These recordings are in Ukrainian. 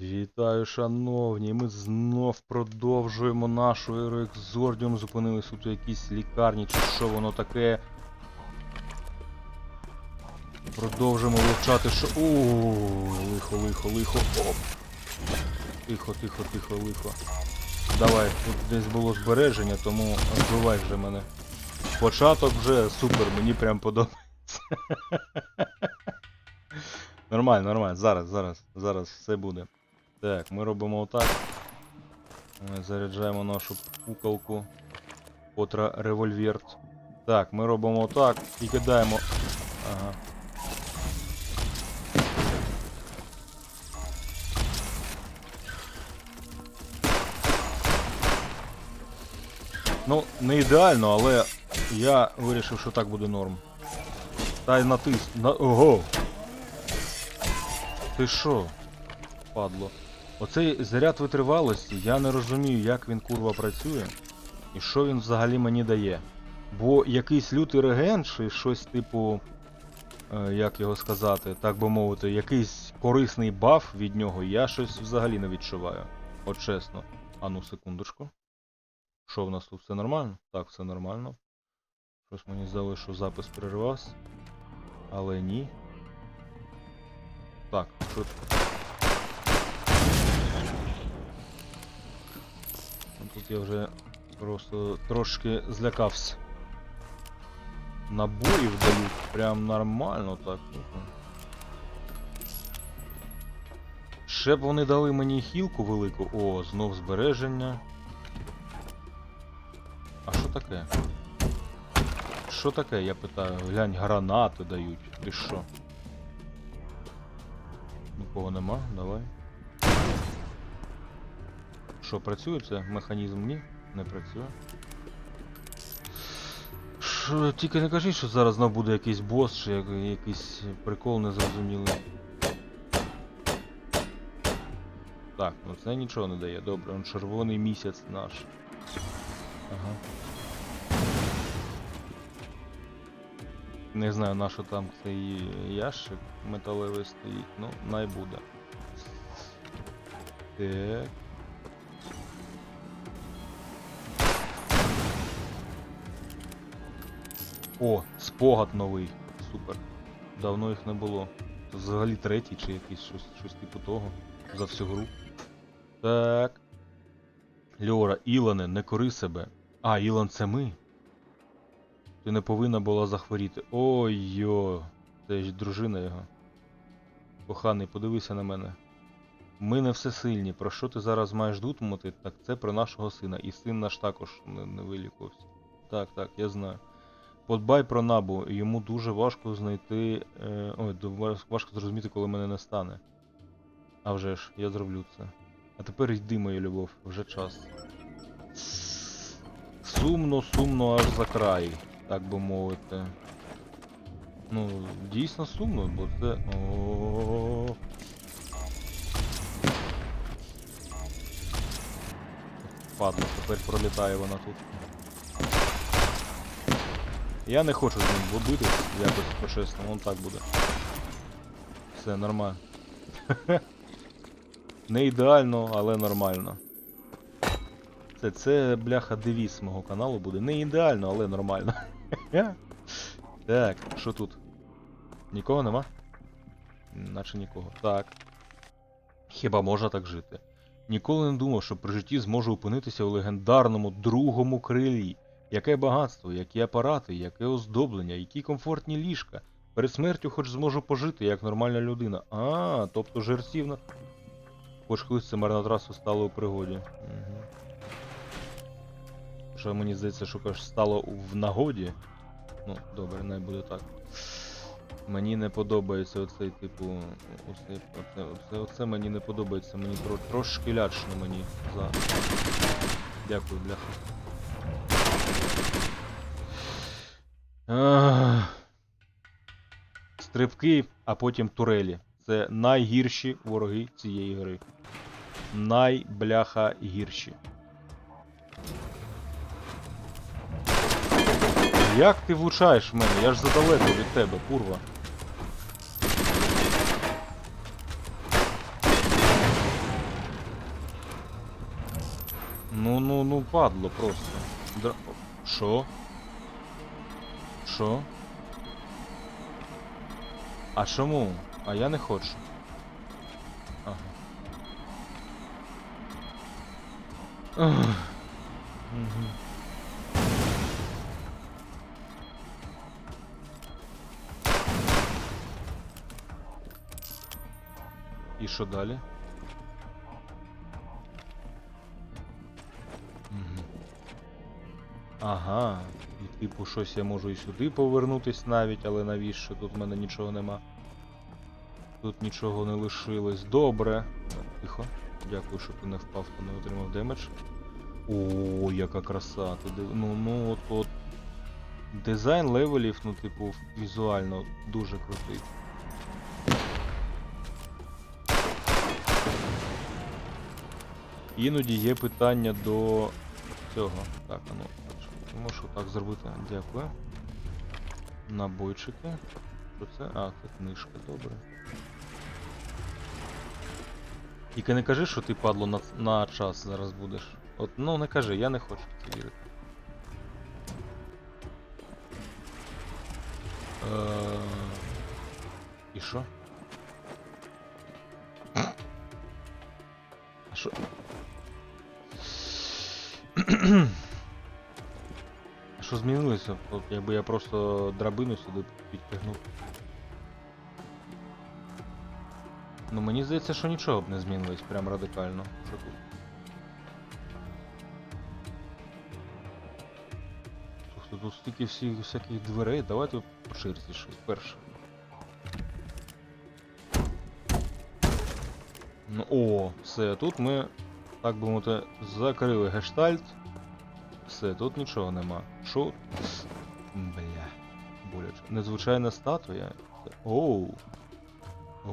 Вітаю, шановні. Ми знов продовжуємо нашу Екзордіум. Зупинились тут у якійсь лікарні, чи що воно таке. Продовжуємо вивчати, що. О, лихо, лихо, лихо. Оп. Тихо, тихо, тихо, лихо. Давай, тут десь було збереження, тому вбивай вже мене. Початок вже супер, мені прям подобається. Нормально, нормально. Зараз, зараз, зараз все буде. Так, ми робимо отак. Ми заряджаємо нашу куколку. Котра револьверт. Так, ми робимо отак і кидаємо. Ага. Ну, не ідеально, але я вирішив, що так буде норм. Та й натис. На... Ого! Ти що? Падло. Оцей заряд витривалості, я не розумію, як він курва працює і що він взагалі мені дає. Бо якийсь лютий реген, чи щось типу, е, як його сказати, так би мовити, якийсь корисний баф від нього, я щось взагалі не відчуваю. От чесно. А ну секундочку. Що в нас тут все нормально? Так, все нормально. Щось мені здалося, що запис перервався. Але ні. Так, що Тут я вже просто трошки злякався. Набоїв дають прям нормально так. Ще б вони дали мені хілку велику. О, знов збереження. А що таке? Що таке, я питаю? Глянь, гранати дають. Ти що? Нікого нема, давай. Що, працює це? Механізм ні? Не працює. Що, тільки не кажіть, що зараз знов буде якийсь бос чи якийсь прикол незрозумілий. Так, ну це нічого не дає. Добре, он червоний місяць наш. Ага. Не знаю, на що там цей ящик металевий стоїть, ну, най буде. Так. О, спогад новий. Супер. Давно їх не було. Це взагалі третій чи якийсь щось, щось типу того. За всю гру. Так. Льора, Ілане, не кори себе. А, Ілан це ми. Ти не повинна була захворіти. Ой-йо. Це ж дружина його. Коханий, подивися на мене. Ми не всесильні. Про що ти зараз маєш думати? Так це про нашого сина. І син наш також не, не вилікувався. Так, так, я знаю. Подбай про набу, йому дуже важко знайти. Е, ой, важко зрозуміти, коли мене не стане. А вже ж, я зроблю це. А тепер йди, моя любов, вже час. Сумно, сумно аж за край, так би мовити. Ну, дійсно сумно, бо це. О. Падла, тепер пролітає вона тут. Я не хочу з ним битись якось по-чесному, он так буде. Все нормально. Не ідеально, але нормально. Це, це бляха девіз мого каналу буде. Не ідеально, але нормально. так, що тут? Нікого нема? Наче нікого. Так. Хіба можна так жити? Ніколи не думав, що при житті зможу опинитися у легендарному другому крилі. Яке багатство, які апарати, яке оздоблення, які комфортні ліжка. Перед смертю хоч зможу пожити, як нормальна людина. А, тобто жерців на. Хоч колись це марнотрасу стало у пригоді. Угу. Що мені здається, що кажеш, стало в нагоді. Ну, добре, не буде так. Мені не подобається оцей типу. Оце, оце, оце, оце мені не подобається. Мені тро, трошки лячно мені за. Дякую, бляха. Стрибки, а потім турелі. Це найгірші вороги цієї гри. Найбляха гірші. Як ти влучаєш в мене? Я ж задалеко від тебе, курва. Ну, ну, ну, падло просто. Дра... Що? Що? А чому? А я не хочу. Ага. І що далі? Ага. І типу щось я можу і сюди повернутись навіть, але навіщо? Тут в мене нічого нема. Тут нічого не лишилось. Добре. Тихо. Дякую, що ти не впав, то не отримав демедж. О, яка краса. Ти див... Ну, ну от, от. Дизайн левелів, ну, типу, візуально дуже крутий. Іноді є питання до цього. Так, ну, можеш так зробити. Дякую. Набойчики. Що це? А, це книжка, добре. Тільки не кажи, що ти падло на, на час зараз будеш. От, ну не кажи, я не хочу в це вірити. Е, І що? А що? Що змінилося? Якби я просто драбину сюди підтягнув. Ну мені здається, що нічого б не змінилось прям радикально. Що тут? Тут стільки всіх всяких дверей, давайте по черзі щось перше. Ну о, все, тут ми, так би мовити, закрили гештальт. Все, тут нічого нема. Що? Бля, боляче. Незвичайна статуя. Оу.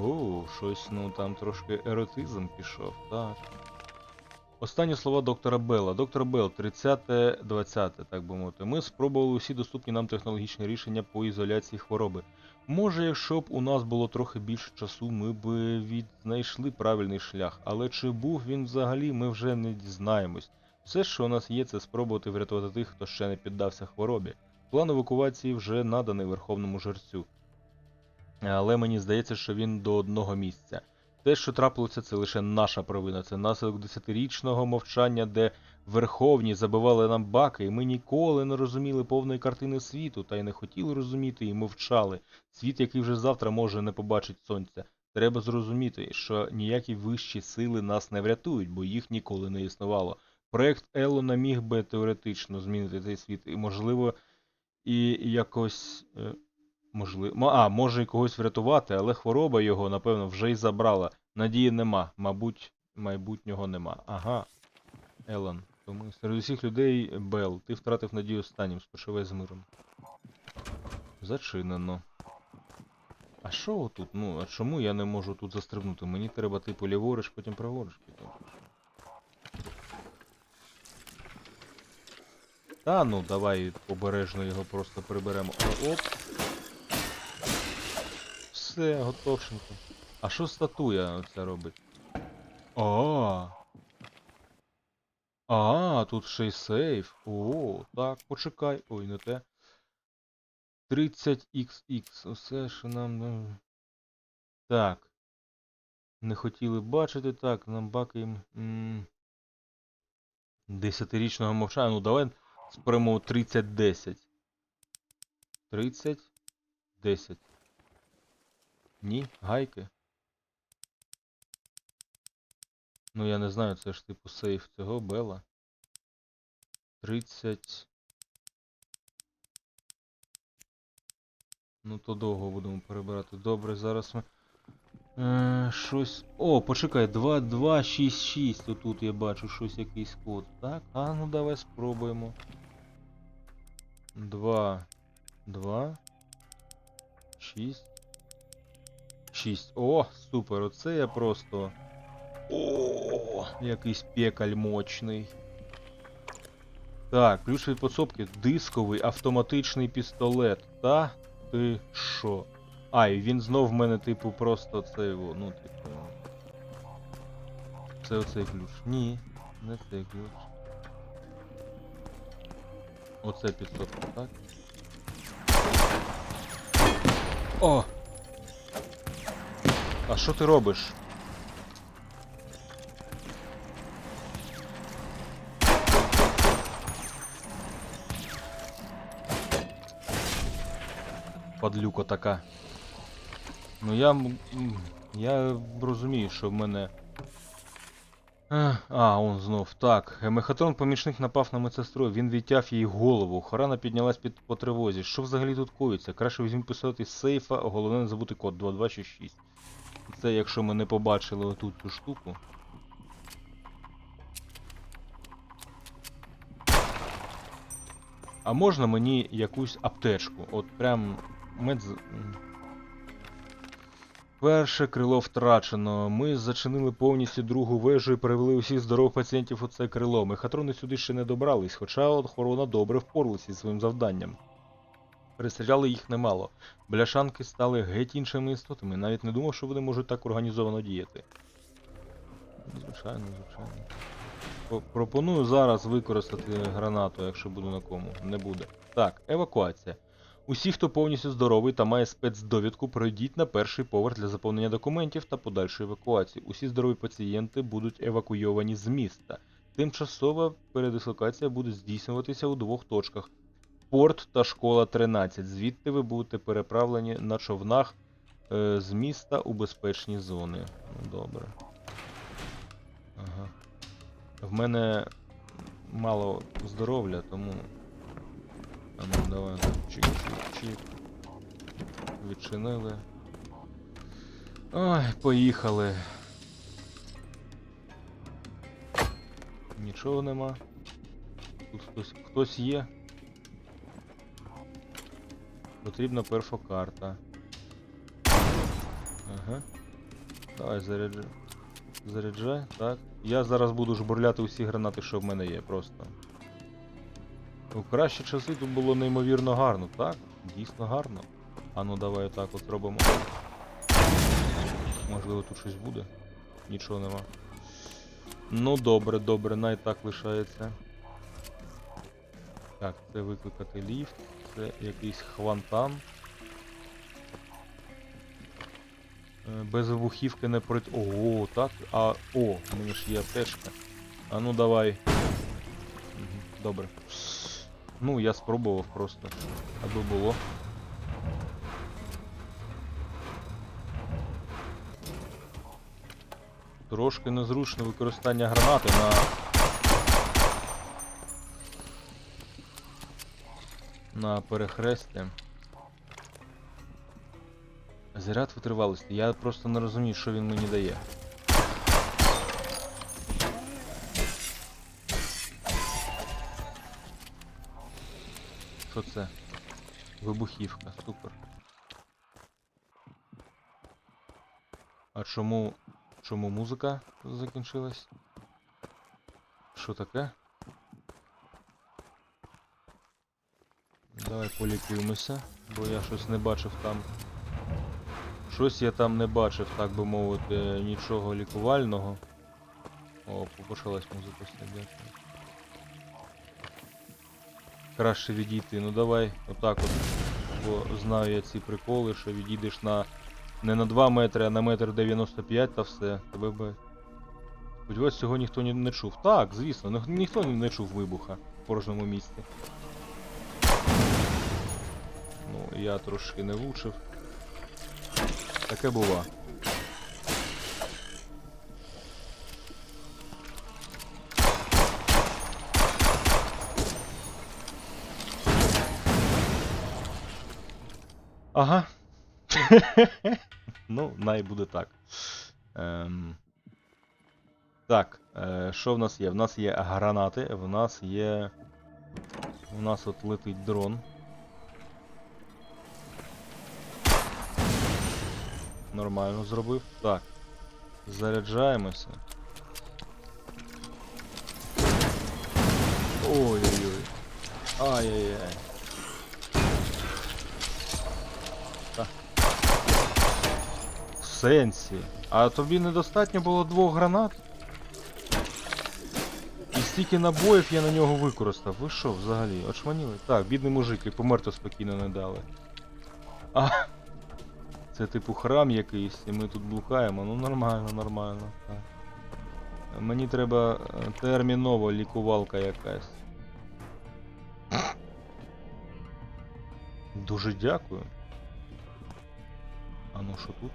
Оу, щось, ну там трошки еротизм пішов, так. Останні слова доктора Белла. Доктор Белл, 30-20, так би мовити. Ми спробували усі доступні нам технологічні рішення по ізоляції хвороби. Може, якщо б у нас було трохи більше часу, ми б віднайшли правильний шлях, але чи був він взагалі, ми вже не дізнаємось. Все, що у нас є, це спробувати врятувати тих, хто ще не піддався хворобі. План евакуації вже наданий верховному жерцю. Але мені здається, що він до одного місця. Те, що трапилося, це лише наша провина. Це наслідок десятирічного мовчання, де верховні забивали нам баки, і ми ніколи не розуміли повної картини світу, та й не хотіли розуміти і мовчали. Світ, який вже завтра може не побачить сонця. Треба зрозуміти, що ніякі вищі сили нас не врятують, бо їх ніколи не існувало. Проект Елона міг би теоретично змінити цей світ, і можливо, і якось. е, Можливо. А, може і когось врятувати, але хвороба його, напевно, вже й забрала. Надії нема. Мабуть, майбутнього нема. Ага. Елон. Тому серед усіх людей Бел, ти втратив надію останнім, спочивай з миром. Зачинено. А що отут? Ну, а чому я не можу тут застрибнути? Мені треба типу ліворуч, потім праворуч піти. Та ну, давай обережно його просто приберемо. Оп. Все, готовшенько. А що статуя оця робить? А. А, тут ще й сейф. О, так, почекай. Ой, не те. 30xx. Усе, що нам. ну, Так. Не хотіли бачити, так, нам м, Десятирічного мовчання. Ну, давай спрямо 30-10. 30-10. Ні, гайки. Ну я не знаю, це ж типу сейф цього Бела. 30. Ну то довго будемо перебирати. Добре, зараз ми. Е, щось. О, почекай, 2, 2, 6, 6. Отут я бачу щось якийсь код. Так? А ну давай спробуємо. 2, 2, 6. 6. О, супер, оце я просто. О, якийсь пекаль мощний. Так, ключ від подсобки. Дисковий автоматичний пістолет. Та ти що? А, і він знов в мене, типу, просто це його, ну, типу. Це оцей ключ. Ні, не цей ключ. Оце 500, так? О! А що ти робиш? Падлюка така. Ну я. Я розумію, що в мене. А, он знов. Так. Мехатрон помічник напав на медсестру, він відтяв їй голову. Охорона піднялась під по тривозі. Що взагалі тут коїться? Краще візьміть пістолет із сейфа, головне не забути код 2266. Це якщо ми не побачили отут цю штуку. А можна мені якусь аптечку? От прям медз... Перше крило втрачено. Ми зачинили повністю другу вежу і перевели усіх здорових пацієнтів у це крило. Мехатрони сюди ще не добрались, хоча охорона добре впоралася зі своїм завданням. Перестріляли їх немало. Бляшанки стали геть іншими істотами. Навіть не думав, що вони можуть так організовано діяти. Звичайно, звичайно. По- Пропоную зараз використати гранату, якщо буду на кому. Не буде. Так, евакуація. Усі, хто повністю здоровий та має спецдовідку, пройдіть на перший поверх для заповнення документів та подальшої евакуації. Усі здорові пацієнти будуть евакуйовані з міста. Тимчасова передислокація буде здійснюватися у двох точках: порт та школа 13. Звідти ви будете переправлені на човнах е, з міста у безпечні зони. Ну, добре. Ага. В мене мало здоров'я, тому. А ну давай чик-чик-чик. Відчинили. Ой, поїхали. Нічого нема. Тут хтось, хтось є. Потрібна перфокарта. Ага. Давай заряджай. Заряджай, так. Я зараз буду жбурляти усі гранати, що в мене є, просто. У кращі часи тут було неймовірно гарно, так? Дійсно гарно. А ну давай отак от зробимо. Можливо тут щось буде. Нічого нема. Ну добре, добре, най так лишається. Так, це викликати ліфт, це якийсь хвантан. Е, Без вибухівки не пройти. Ого, так. А. О, у мене ж є аптечка. А ну давай. Добре. Ну, я спробував просто. Аби було. Трошки незручне використання гранати на. На перехресті. Заряд витривалості. Я просто не розумію, що він мені дає. Що це? Вибухівка, супер. А чому. Чому музика закінчилась? Що таке? Давай полікуємося, бо я щось не бачив там. Щось я там не бачив, так би мовити, нічого лікувального. О, почалась музика стріляти. Краще відійти. Ну давай, отак от. Бо знаю я ці приколи, що відійдеш на. Не на 2 метри, а на метр 95 та все. Тебе би. Сподіваюсь, цього ніхто ні- не чув. Так, звісно, ні- ніхто не чув вибуха в порожньому місці. Ну, я трошки не влучив. Таке бува. Ага. ну, най буде так. Ем... Так, е, що в нас є? В нас є гранати, в нас є. У нас от летить дрон. Нормально зробив. Так. Заряджаємося. Ой-ой-ой. Ай-яй-яй. Так. В сенсі. А тобі недостатньо було двох гранат? Із стільки набоїв я на нього використав. Ви що взагалі? Очманіли? Так, бідний мужик, і померти спокійно не дали. А. Це типу храм якийсь, і ми тут блукаємо. Ну нормально, нормально. Так. Мені треба е, терміново лікувалка якась. Дуже дякую. А ну що тут?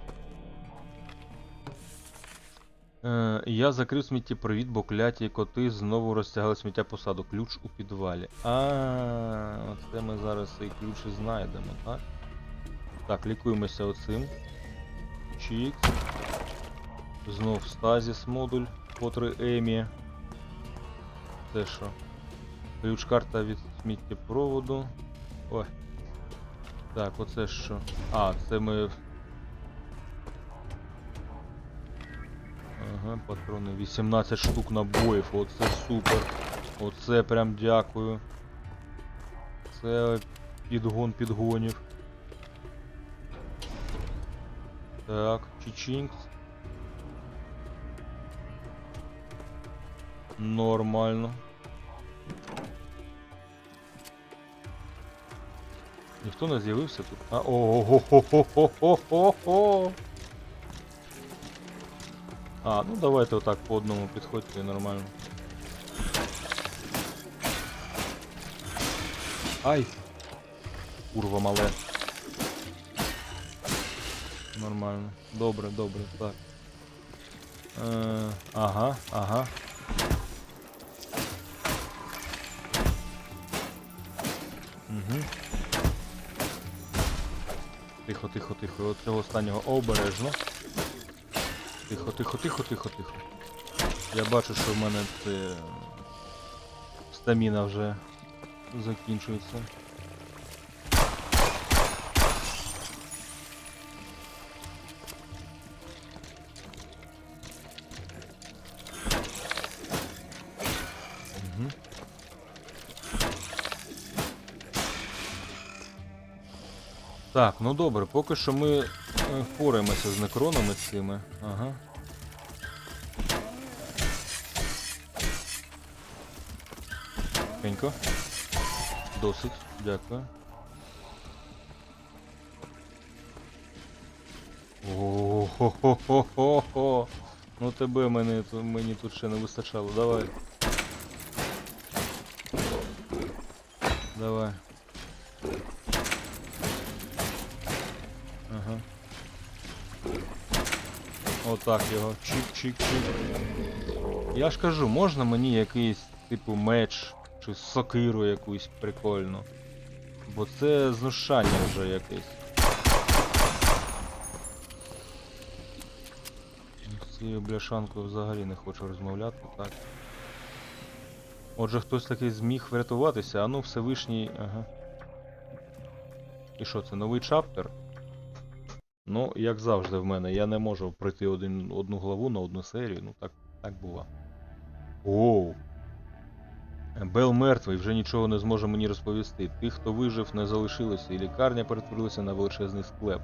Е, я закрив сміттєпровід, бо кляті коти знову розтягали сміття посаду. Ключ у підвалі. А, оце ми зараз цей ключ знайдемо, так? Так, лікуємося оцим. Чікс. Знов стазіс модуль, котрий Емі. Це що? Ключ карта від сміттєпроводу. Ой. Так, оце що? А, це ми. Ага, патрони. 18 штук набоїв. Оце супер. Оце прям дякую. Це підгон підгонів. Так, чичинкс. Нормально. Ніхто не з'явився тут. А, ого-го-го-го-го-го-го! А, ну давайте отак по одному підходьте нормально. Ай! Курва мале. Нормально. Добре, добре, так. Е, ага, ага. Угу. Тихо, тихо, тихо. От цього останнього обережно. Тихо, тихо, тихо, тихо, тихо. Я бачу, що в мене це... стаміна вже закінчується. Так, ну добре, поки що ми впораємося з некронами цими. Ага. Пенько. Досить, дякую. Ого-го-го-го-го. Ну тебе мені, мені тут ще не вистачало. Давай. Давай. Отак його. Чик-чик-чик. Я ж кажу, можна мені якийсь типу меч чи сокиру якусь прикольну. Бо це знущання вже якесь. З цією бляшанкою взагалі не хочу розмовляти, так. Отже, хтось таки зміг врятуватися, а ну Всевишній. Ага. І що, це новий чаптер? Ну, як завжди в мене, я не можу пройти один, одну главу на одну серію, ну так, так бува. Оу. Бел мертвий, вже нічого не зможе мені розповісти. Тих, хто вижив, не залишилося, і лікарня перетворилася на величезний склеп.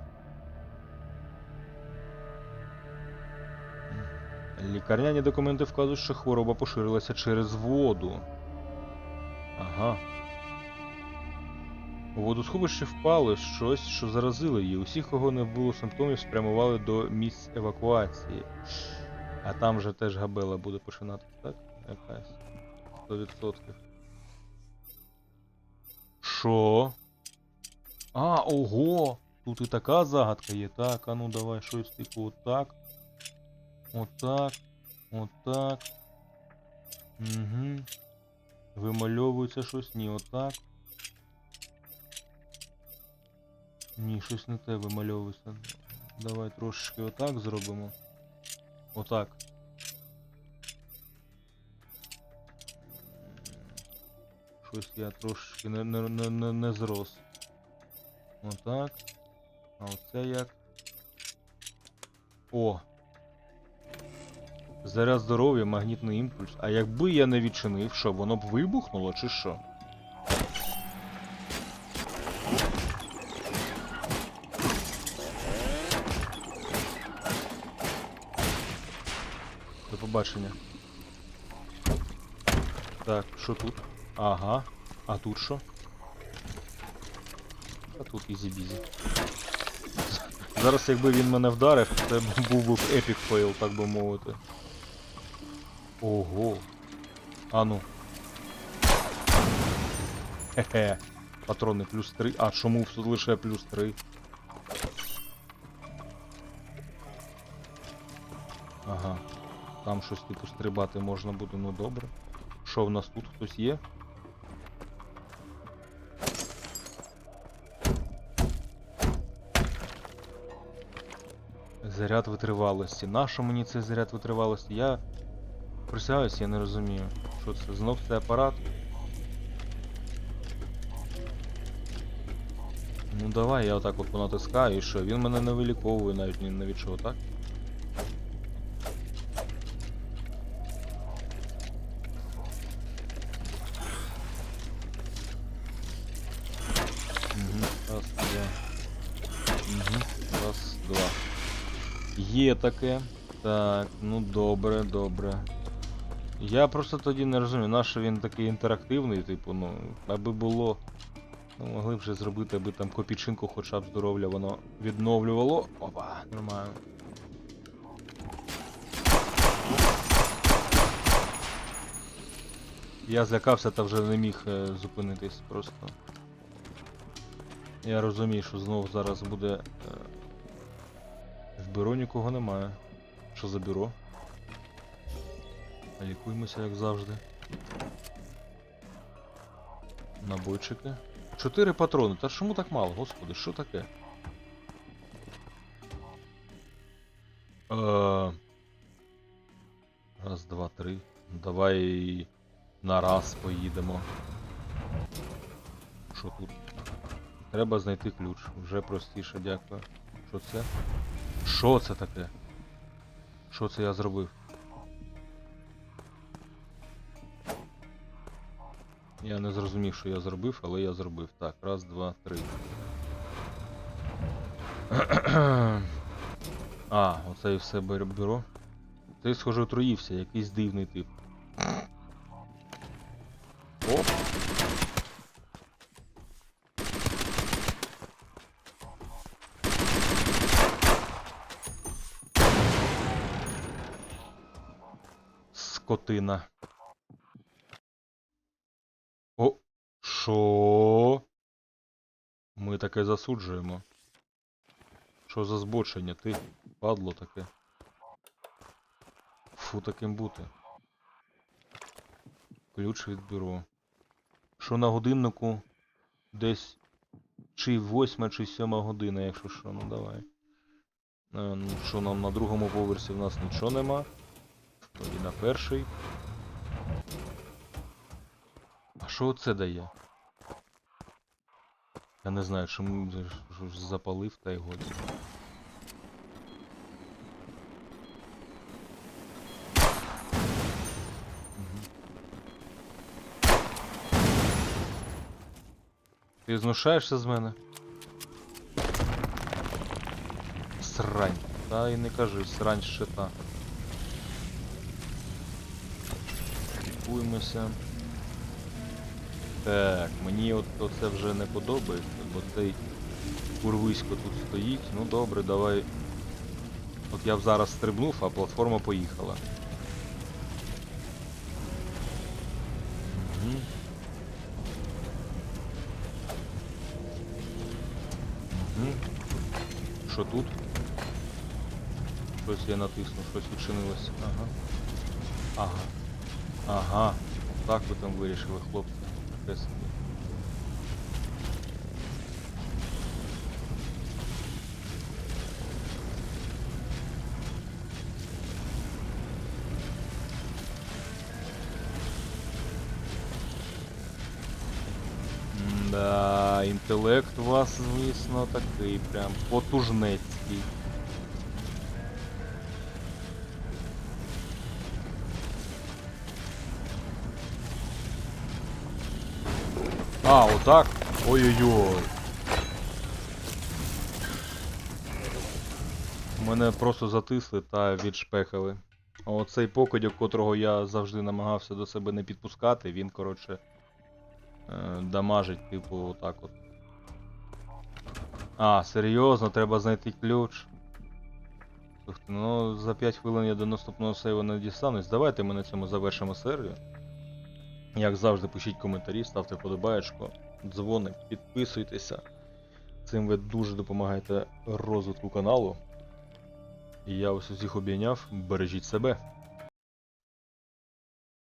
Лікарняні документи вказують, що хвороба поширилася через воду. Ага. У водосховищі впало щось, що заразило її. Усіх, кого не було симптомів, спрямували до місць евакуації. А там же теж габела буде починати, так? Якась. 100%. Що? А, ого! Тут і така загадка є. Так, а ну давай щось типу отак. Отак. Отак. Угу. Вимальовується щось. Ні, отак. Ні, щось не те вимальовується. Давай трошечки отак зробимо. Отак. Щось я трошечки не, не, не, не, не зрос. Отак. А оце як. О! Заряд здоров'я, магнітний імпульс. А якби я не відчинив, що воно б вибухнуло чи що? До побачення. Так, що тут? Ага. А тут що? А тут ізі-бізі. Зараз якби він мене вдарив, це був би епік фейл, так би мовити. Ого. А ну. Хе-хе. Патрони плюс 3. А чому лише плюс 3? Там щось типу стрибати можна буде, ну добре. Що в нас тут хтось є? Заряд витривалості. Нащо мені цей заряд витривалості? Я присягаюсь, я не розумію. Що це? Знов цей апарат? Ну давай, я отак от понатискаю і що? Він мене не виліковує навіть ні від чого, так? Є таке. Так, ну добре, добре. Я просто тоді не розумію, нащо він такий інтерактивний, типу, ну, аби було. Ну, могли б вже зробити, аби там копійчинку хоча б здоров'я воно відновлювало. Опа, нормально. Я злякався та вже не міг е, зупинитись просто. Я розумію, що знов зараз буде. Е... Бюро нікого немає. Що за бюро? Лікуємося, як завжди. Набойчики. Чотири патрони. Та чому так мало, господи, що таке? Е... Раз, два, три. Давай на раз поїдемо. Що тут? Треба знайти ключ. Вже простіше, дякую. Що це? Що це таке? Що це я зробив? Я не зрозумів, що я зробив, але я зробив. Так, раз, два, три. а, оце і все бюро. Ти, схоже, отруївся, якийсь дивний тип. Скотина. О, що? Ми таке засуджуємо. Що за збочення? Ти падло таке. Фу таким бути. Ключ від бюро. Що на годиннику десь чи восьма, чи сьома година, якщо що, ну давай. Е, ну що нам на другому поверсі в нас нічого нема. Тоді на перший. А що це дає? Я не знаю, чому запалив та й годі. Ти знушаєшся з мене? Срань. Та і не кажи, срань щита. Лікуємося. Так, мені от це вже не подобається, бо цей курвисько тут стоїть. Ну добре, давай. От я б зараз стрибнув, а платформа поїхала. Угу. Угу. Що тут? Щось я натиснув, щось відчинилося. Ага. Ага. Ага. Так ви там вирішили, хлопці. Да, інтелект у вас, звісно, такий прям потужнецький. А, отак? Ой-ой-ой. Мене просто затисли та відшпехали. А оцей покидьок, котрого я завжди намагався до себе не підпускати, він, коротше, е, дамажить, типу, отак от. А, серйозно, треба знайти ключ. Ну за 5 хвилин я до наступного сейву не дістанусь. Давайте ми на цьому завершимо серію. Як завжди, пишіть коментарі, ставте вподобаєчко, дзвоник, підписуйтеся. Цим ви дуже допомагаєте розвитку каналу. І я ось усіх обійняв. Бережіть себе.